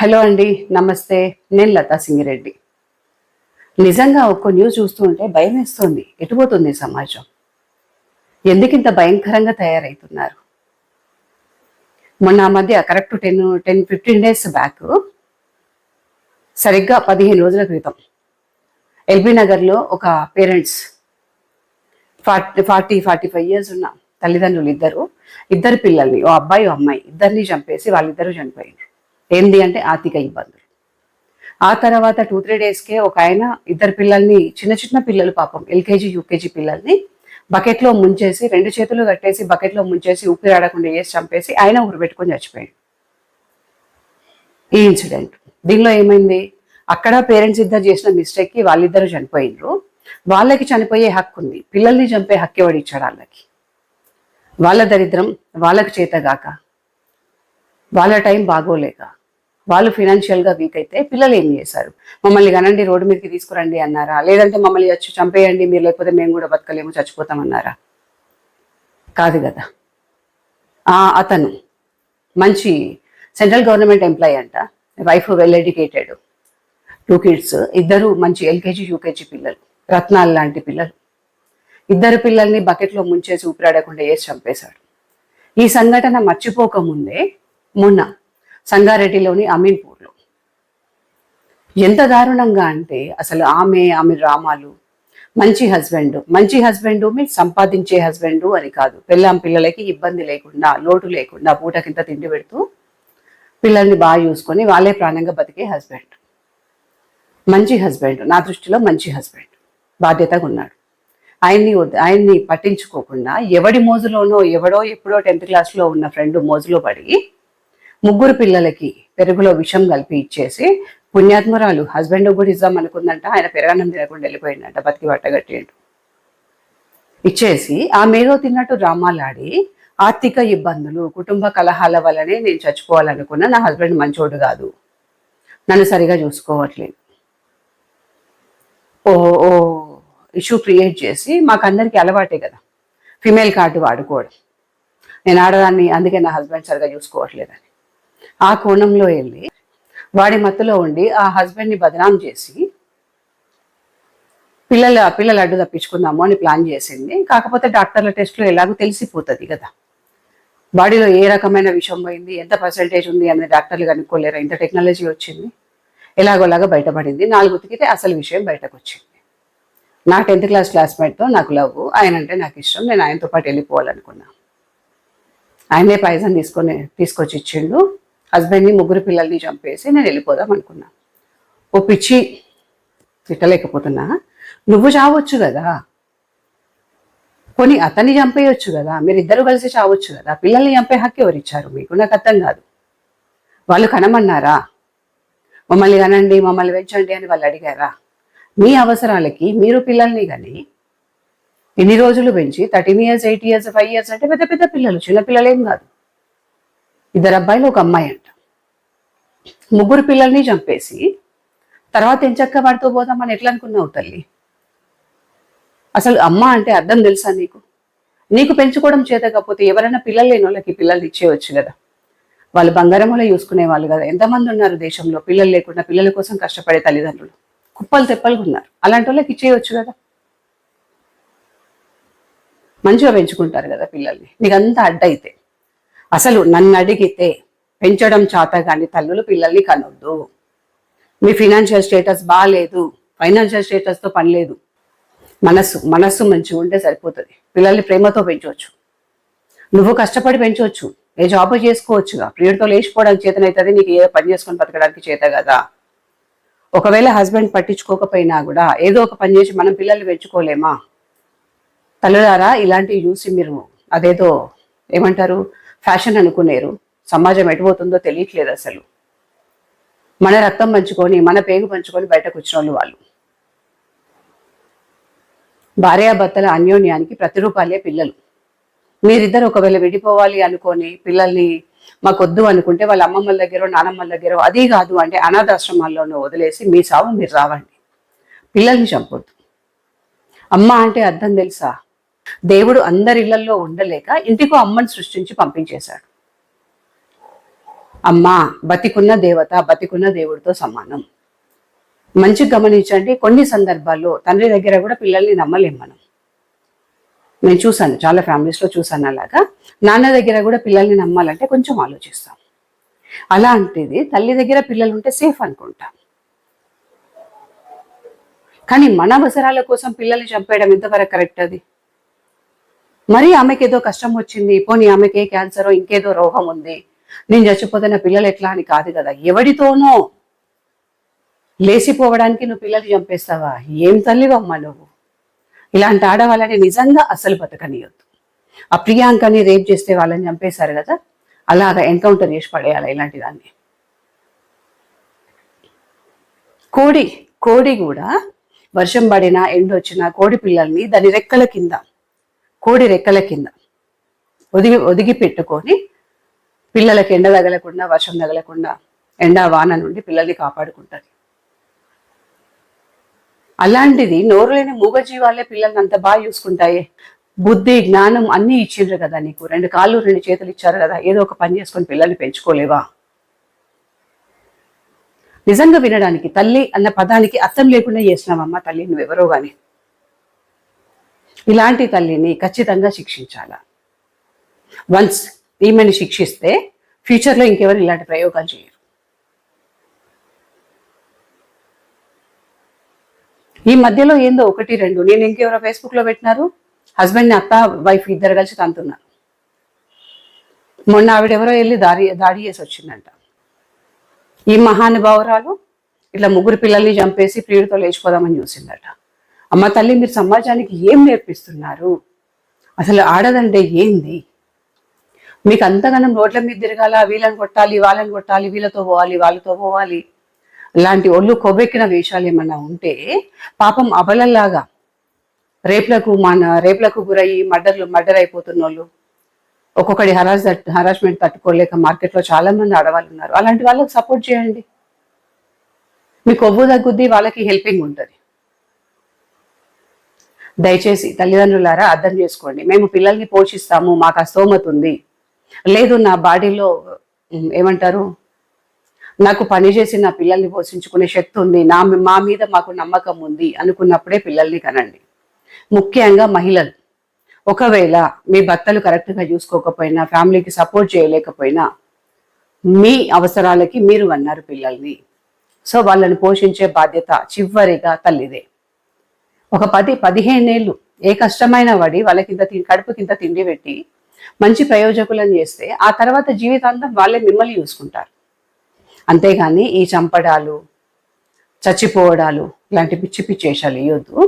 Hello అండి నమస్తే. నేను లతా సింగిరెడ్డి. నిజంగా ఒక్క న్యూస్ చూస్తూ ఉంటే భయం వేస్తుంది. ఎటుపోతుంది సమాజం? ఎందుకింత భయంకరంగా తయారవుతున్నారు మొన్న ఆ మధ్య correct ten ten fifteen days back సరిగ్గా పదిహేను రోజుల క్రితం ఎల్బీ నగర్లో ఒక parents forty forty forty five years ఉన్న తల్లిదండ్రులు ఇద్దరు ఇద్దరు పిల్లల్ని ఓ అబ్బాయి ఓ అమ్మాయి ఇద్దరిని చంపేసి వాళ్ళిద్దరూ చనిపోయారు. ఏంది అంటే ఆర్థిక ఇబ్బందులు. ఆ తర్వాత టూ త్రీ డేస్కే ఒక ఆయన ఇద్దరు పిల్లల్ని చిన్న చిన్న పిల్లలు పాపం ఎల్కేజీ యూకేజీ పిల్లల్ని బకెట్లో ముంచేసి రెండు చేతులు కట్టేసి బకెట్లో ముంచేసి ఊపిరి ఆడకుండా వేసి చంపేసి ఆయన ఊరు పెట్టుకొని చచ్చిపోయాడు. ఈ ఇన్సిడెంట్. దీనిలో ఏమైంది? అక్కడ పేరెంట్స్ ఇద్దరు చేసిన మిస్టేక్కి వాళ్ళిద్దరూ చనిపోయినరు. వాళ్ళకి చనిపోయే హక్కు ఉంది. పిల్లల్ని చంపే హక్కు ఎవడు ఇచ్చాడు వాళ్ళకి? వాళ్ళ దరిద్రం వాళ్ళకి చేతగాక. వాళ్ళ టైం బాగోలేక. వాళ్ళు ఫినాన్షియల్గా వీక్ అయితే పిల్లలు ఏం చేశారు? మమ్మల్ని కనండి రోడ్డు మీదకి తీసుకురండి అన్నారా? లేదంటే మమ్మల్ని వచ్చి చంపేయండి మీరు లేకపోతే మేము కూడా బతకలేము చచ్చిపోతామన్నారా కాదు కదా. ఆ అతను మంచి సెంట్రల్ గవర్నమెంట్ ఎంప్లాయీ అంట. Wife well educated. Two kids. ఇద్దరు మంచి ఎల్కేజీ యూకేజీ పిల్లలు. రత్నాలు లాంటి పిల్లలు. ఇద్దరు పిల్లల్ని బకెట్లో ముంచేసి ఊపిరాడకుండా వేసి చంపేశాడు ఈ సంఘటన మర్చిపోకముందే మొన్న సంగారెడ్డిలోని అమీన్పూర్లో. ఎంత దారుణంగా అంటే అసలు ఆమె ఆమె రామాలు మంచి హస్బెండ్. మంచి హస్బెండ్ మీన్స్ సంపాదించే హస్బెండ్ అని కాదు. పిల్లం పిల్లలకి ఇబ్బంది లేకుండా లోటు లేకుండా పూటకింత తిండి పెడుతూ పిల్లల్ని బాగా చూసుకొని వాళ్ళే ప్రాణంగా బతికే హస్బెండ్. మంచి హస్బెండ్. నా దృష్టిలో మంచి హస్బెండ్. బాధ్యతగా ఉన్నాడు. ఆయన్ని ఆయన్ని పట్టించుకోకుండా ఎవడి మోజులోనో ఎవడో ఎప్పుడో టెన్త్ క్లాస్లో ఉన్న ఫ్రెండ్ మోజులో పడి ముగ్గురు పిల్లలకి పెరుగులో విషం కలిపి ఇచ్చేసి పుణ్యాత్మరాలు హస్బెండ్ కూడా ఇద్దాం అనుకుందంట. ఆయన పెరగన్నం తినకుండా వెళ్ళిపోయిందంట బతికి పట్టగట్టిండు ఇచ్చేసి ఆ మేలో తిన్నట్టు డ్రామాలాడి ఆర్థిక ఇబ్బందులు కుటుంబ కలహాల వల్లనే నేను చచ్చిపోవాలనుకున్నా నా హస్బెండ్ మంచోడు కాదు. నన్ను సరిగా చూసుకోవట్లేదు. ఓ ఓ ఇష్యూ క్రియేట్ చేసి మాకు అలవాటే కదా. ఫిమేల్ కార్డు వాడుకోవడం. నేను ఆడదాన్ని అందుకే నా హస్బెండ్ సరిగా చూసుకోవట్లేదని. ఆ కోణంలో వెళ్ళి వాడి మత్తులో ఉండి ఆ హస్బెండ్ని బదనాం చేసి పిల్లల పిల్లల అడ్డు తప్పించుకుందాము అని ప్లాన్ చేసింది. కాకపోతే డాక్టర్ల టెస్ట్లో ఎలాగో తెలిసిపోతుంది కదా. బాడీలో ఏ రకమైన విషయం పోయింది ఎంత పర్సెంటేజ్ ఉంది అనేది డాక్టర్లు కనుక్కోలేరు? ఇంత టెక్నాలజీ వచ్చింది. ఎలాగోలాగా బయటపడింది. నాలుగు ఉతికితే అసలు విషయం బయటకు వచ్చింది నా టెన్త్ క్లాస్ క్లాస్మేట్తో నాకు లవ్ ఆయన అంటే నాకు ఇష్టం. నేను ఆయనతో పాటు వెళ్ళిపోవాలనుకున్నాను ఆయనే పైసన్ తీసుకొని తీసుకొచ్చి ఇచ్చిండు. హస్బెండ్ని ముగ్గురు పిల్లల్ని చంపేసి నేను వెళ్ళిపోదాం అనుకున్నా. ఓ పిచ్చి తిట్టలేకపోతున్నా. నువ్వు చావచ్చు కదా. కొని అతన్ని చంపేయొచ్చు కదా. మీరిద్దరు కలిసి చావచ్చు కదా. పిల్లల్ని చంపే హక్కు ఎవరు ఇచ్చారు మీకు నాకు అర్థం కాదు. వాళ్ళు కనమన్నారా? మమ్మల్ని కనండి మమ్మల్ని పెంచండి అని వాళ్ళు అడిగారా? మీ అవసరాలకి మీరు పిల్లల్ని కానీ ఇన్ని రోజులు పెంచి thirteen years eight years five years అంటే పెద్ద పెద్ద పిల్లలు చిన్న పిల్లలేం కాదు. ఇద్దరు అబ్బాయిలు ఒక అమ్మాయి అంట. ముగ్గురు పిల్లల్ని చంపేసి తర్వాత ఎంచక్క వాడితో పోదామని ఎట్లా అనుకున్నావు తల్లి? అసలు అమ్మ అంటే అర్థం తెలుసా నీకు? నీకు పెంచుకోవడం చేత కాకపోతే ఎవరైనా పిల్లలు లేని వాళ్ళకి పిల్లల్ని ఇచ్చేయచ్చు కదా. వాళ్ళు బంగారంలో చూసుకునే వాళ్ళు కదా. ఎంతమంది ఉన్నారు దేశంలో పిల్లలు లేకుండా పిల్లల కోసం కష్టపడే తల్లిదండ్రులు? కుప్పలు తెప్పలుగా ఉన్నారు. అలాంటి వాళ్ళకి ఇచ్చేయచ్చు కదా. మంచిగా పెంచుకుంటారు కదా పిల్లల్ని. నీకంతా అడ్డైతే. అసలు నన్ను అడిగితే పెంచడం చేత కానీ తల్లులు పిల్లల్ని కనొద్దు. మీ ఫినాన్షియల్ స్టేటస్ బాగాలేదు ఫైనాన్షియల్ స్టేటస్తో పని లేదు. మనస్సు మనస్సు మంచిగా ఉంటే సరిపోతుంది. పిల్లల్ని ప్రేమతో పెంచవచ్చు. నువ్వు కష్టపడి పెంచవచ్చు. ఏ జాబ్ చేసుకోవచ్చుగా. ప్రియుడితో లేచిపోవడానికి చేతనవుతుంది నీకు ఏ పని చేసుకొని బతకడానికి చేత కదా. ఒకవేళ హస్బెండ్ పట్టించుకోకపోయినా కూడా ఏదో ఒక పని చేసి మనం పిల్లల్ని పెంచుకోలేమా? తల్లులారా ఇలాంటివి చూసి మీరు అదేదో ఏమంటారు? ఫ్యాషన్ అనుకునేరు. సమాజం ఎటుపోతుందో తెలియట్లేదు అసలు. మన రక్తం పంచుకొని మన పేగు పంచుకొని బయటకు వచ్చిన వాళ్ళు వాళ్ళు. భార్యాభర్తల అన్యోన్యానికి ప్రతిరూపాలే పిల్లలు. మీరిద్దరు ఒకవేళ విడిపోవాలి అనుకొని పిల్లల్ని మాకొద్దు అనుకుంటే వాళ్ళ అమ్మమ్మల దగ్గర నానమ్మల దగ్గర అది కాదు అంటే అనాథాశ్రమాల్లోనూ వదిలేసి మీ సావు మీరు రావండి. పిల్లల్ని చంపొద్దు. అమ్మ అంటే అర్థం తెలుసా? దేవుడు అందరి ఇళ్ళలో ఉండలేక ఇంటికో అమ్మని సృష్టించి పంపించేశాడు. అమ్మ బతికున్న దేవత బతికున్న దేవుడితో సమానం. మంచి గమనించండి కొన్ని సందర్భాల్లో తండ్రి దగ్గర కూడా పిల్లల్ని నమ్మలేం మనం. నేను చూశాను చాలా ఫ్యామిలీస్లో చూశాను అలాగా. నాన్న దగ్గర కూడా పిల్లల్ని నమ్మాలంటే కొంచెం ఆలోచిస్తాం. అలాంటిది తల్లి దగ్గర పిల్లలు ఉంటే సేఫ్ అనుకుంటాం. కానీ మన అవసరాల కోసం పిల్లల్ని చంపేయడం ఎంతవరకు కరెక్ట్ అది? మరి ఆమెకి ఏదో కష్టం వచ్చింది పోనీ ఆమెకి ఏ క్యాన్సరో ఇంకేదో రోగం ఉంది. నేను చచ్చిపోతే నా పిల్లలు ఎట్లా అని కాదు కదా ఎవడితోనో. లేచిపోవడానికి నువ్వు పిల్లలు చంపేస్తావా? ఏం తల్లివమ్మా నువ్వు? ఇలాంటి ఆడవాళ్ళని నిజంగా అసలు బతకనియొద్దు. ఆ ప్రియాంకని రేప్ చేస్తే వాళ్ళని చంపేశారు కదా అలాగా ఎన్కౌంటర్ చేసి పడేయాలి ఇలాంటి దాన్ని కోడి కోడి కూడా వర్షం పడినా ఎండ వచ్చినా కోడి పిల్లల్ని దాని రెక్కల కింద కోడి రెక్కల కింద ఒదిగి ఒదిగి పెట్టుకొని పిల్లలకి ఎండ తగలకుండా వర్షం తగలకుండా ఎండా వాన నుండి పిల్లల్ని కాపాడుకుంటుంది అలాంటిది నోరు లేని మూగజీవాలే పిల్లల్ని అంత బాగా చూసుకుంటాయే. బుద్ధి జ్ఞానం అన్నీ ఇచ్చిండ్రు కదా నీకు. రెండు కాళ్ళు రెండు చేతులు ఇచ్చారు కదా. ఏదో ఒక పని చేసుకొని పిల్లల్ని పెంచుకోలేవా? నిజంగా వినడానికి తల్లి అన్న పదానికి అర్థం లేకుండా చేసినావమ్మ తల్లి. నువ్వెవరో కానీ ఇలాంటి తల్లిని ఖచ్చితంగా శిక్షించాల? వన్స్ ఈమెని శిక్షిస్తే ఫ్యూచర్లో ఇంకెవరు ఇలాంటి ప్రయోగాలు చేయరు. ఈ మధ్యలో ఏందో ఒకటి రెండు నేను ఇంకెవరో ఫేస్బుక్లో పెట్టినారు. హస్బెండ్ని అత్త వైఫ్ ఇద్దరు కలిసి తంతున్నారు. మొన్న ఆవిడెవరో వెళ్ళి దాడి దాడి చేసి వచ్చిందంట. ఈ మహానుభావురాలు ఇట్లా ముగ్గురు పిల్లల్ని చంపేసి ప్రియుడితో లేచిపోదామని చూసిందట. అమ్మ తల్లి మీరు సమాజానికి ఏం నేర్పిస్తున్నారు? అసలు ఆడదంటే ఏంది? మీకు అంతగానం రోడ్ల మీద తిరగాల వీళ్ళని కొట్టాలి వాళ్ళని కొట్టాలి వీళ్ళతో పోవాలి వాళ్ళతో పోవాలి. లాంటి ఒళ్ళు కొవ్వెక్కిన వేషాలు ఏమన్నా ఉంటే పాపం అబలల్లాగా రేపులకు మన రేపులకు గురయ్యి మర్డర్లు మర్డర్ అయిపోతున్న వాళ్ళు ఒక్కొక్కటి హరాస్ హరాస్మెంట్ తట్టుకోలేక మార్కెట్లో చాలా మంది ఆడవాళ్ళు ఉన్నారు. అలాంటి వాళ్ళకి సపోర్ట్ చేయండి. మీ కొవ్వు తగ్గుద్ది వాళ్ళకి హెల్పింగ్ ఉంటుంది. దయచేసి తల్లిదండ్రులారా అర్థం చేసుకోండి. మేము పిల్లల్ని పోషిస్తాము మాకు ఆ స్తోమత ఉంది. లేదు నా బాడీలో ఏమంటారు? నాకు పని చేసి నా పిల్లల్ని పోషించుకునే శక్తి ఉంది. నా మా మీద మాకు నమ్మకం ఉంది అనుకున్నప్పుడే పిల్లల్ని కనండి. ముఖ్యంగా మహిళలు. ఒకవేళ మీ భర్తలు కరెక్ట్గా చూసుకోకపోయినా ఫ్యామిలీకి సపోర్ట్ చేయలేకపోయినా మీ అవసరాలకి మీరు అన్నారు పిల్లల్ని. సో వాళ్ళని పోషించే బాధ్యత చివరిగా తల్లిదే. ఒక పది పదిహేనేళ్ళు ఏ కష్టమైన పడి వాళ్ళ కింద కడుపు కింద తిండి పెట్టి మంచి ప్రయోజకులను చేస్తే ఆ తర్వాత జీవితాంతం వాళ్ళే మిమ్మల్ని చూసుకుంటారు. అంతేగాని ఈ చంపడాలు చచ్చిపోవడాలు ఇలాంటి పిచ్చి పిచ్చి వేషాలు వేయొద్దు.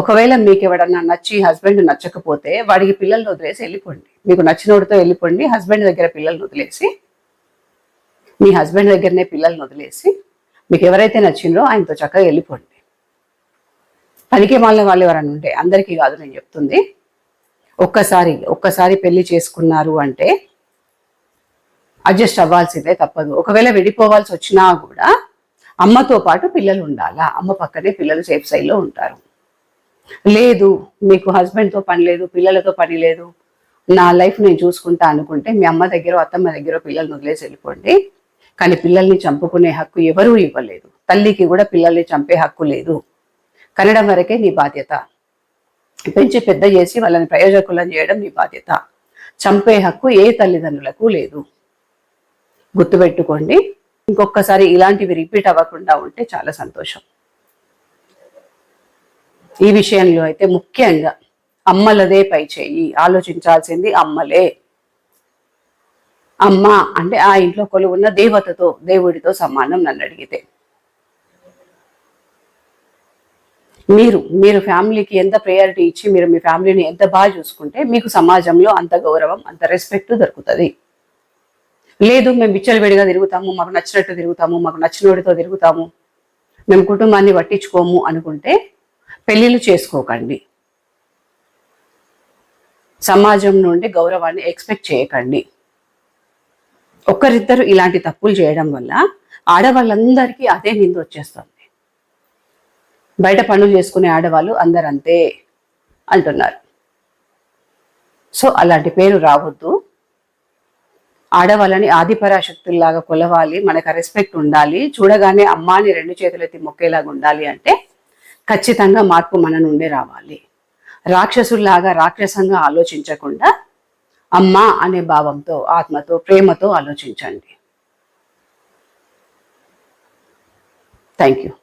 ఒకవేళ మీకు ఎవడన్నా నచ్చి హస్బెండ్ నచ్చకపోతే వాడికి పిల్లల్ని వదిలేసి వెళ్ళిపోండి. మీకు నచ్చినోడితో వెళ్ళిపోండి హస్బెండ్ దగ్గర పిల్లల్ని వదిలేసి మీ హస్బెండ్ దగ్గరనే పిల్లల్ని వదిలేసి మీకు ఎవరైతే నచ్చిందో ఆయనతో చక్కగా వెళ్ళిపోండి. పనికి మాలిన వాళ్ళు ఎవరైనా ఉంటే అందరికీ కాదు నేను చెప్తుంది. ఒక్కసారి ఒక్కసారి పెళ్ళి చేసుకున్నారు అంటే అడ్జస్ట్ అవ్వాల్సిందే తప్పదు. ఒకవేళ విడిపోవాల్సి వచ్చినా కూడా అమ్మతో పాటు పిల్లలు ఉండాలా? అమ్మ పక్కనే పిల్లలు సేఫ్ సైడ్లో ఉంటారు. లేదు మీకు హస్బెండ్తో పని లేదు పిల్లలతో పని లేదు. నా లైఫ్ నేను చూసుకుంటా అనుకుంటే మీ అమ్మ దగ్గర అత్తమ్మ దగ్గర పిల్లల్ని వదిలేసి వెళ్ళిపోండి. కానీ పిల్లల్ని చంపుకునే హక్కు ఎవరూ ఇవ్వలేదు. తల్లికి కూడా పిల్లల్ని చంపే హక్కు లేదు. కనడం వరకే నీ బాధ్యత. పెంచి పెద్ద చేసి వాళ్ళని ప్రయోజకులను చేయడం నీ బాధ్యత. చంపే హక్కు ఏ తల్లిదండ్రులకు లేదు. గుర్తుపెట్టుకోండి ఇంకొకసారి ఇలాంటివి రిపీట్ అవ్వకుండా ఉంటే చాలా సంతోషం. ఈ విషయంలో అయితే ముఖ్యంగా అమ్మలదే పై చేయి. ఆలోచించాల్సింది అమ్మలే. అమ్మ అంటే ఆ ఇంట్లో కొలువున్న దేవతతో దేవుడితో సమానం నన్ను అడిగితే. మీరు మీరు ఫ్యామిలీకి ఎంత ప్రయారిటీ ఇచ్చి మీరు మీ ఫ్యామిలీని ఎంత బాగా చూసుకుంటే మీకు సమాజంలో అంత గౌరవం అంత రెస్పెక్ట్ దొరుకుతుంది. లేదు మేము విచ్చలవిడిగా తిరుగుతాము మాకు నచ్చినట్టు తిరుగుతాము మాకు నచ్చినోడితో తిరుగుతాము మేము కుటుంబాన్ని పట్టించుకోము అనుకుంటే పెళ్ళిళ్ళు చేసుకోకండి. సమాజం నుండి గౌరవాన్ని ఎక్స్పెక్ట్ చేయకండి. ఒక్కరిద్దరు ఇలాంటి తప్పులు చేయడం వల్ల ఆడవాళ్ళందరికీ అదే నింద వచ్చేస్తుంది బయట పనులు చేసుకునే ఆడవాళ్ళు అందరంతే అంటున్నారు. సో అలాంటి పేరు రావద్దు. ఆడవాళ్ళని ఆదిపరాశక్తుల్లాగా కొలవాలి మనకు రెస్పెక్ట్ ఉండాలి. చూడగానే అమ్మాని రెండు చేతులెత్తి మొక్కేలాగా ఉండాలి అంటే ఖచ్చితంగా మార్పు మన నుండే రావాలి. రాక్షసుల్లాగా రాక్షసంగా ఆలోచించకుండా అమ్మ అనే భావంతో ఆత్మతో ప్రేమతో ఆలోచించండి. Thank you.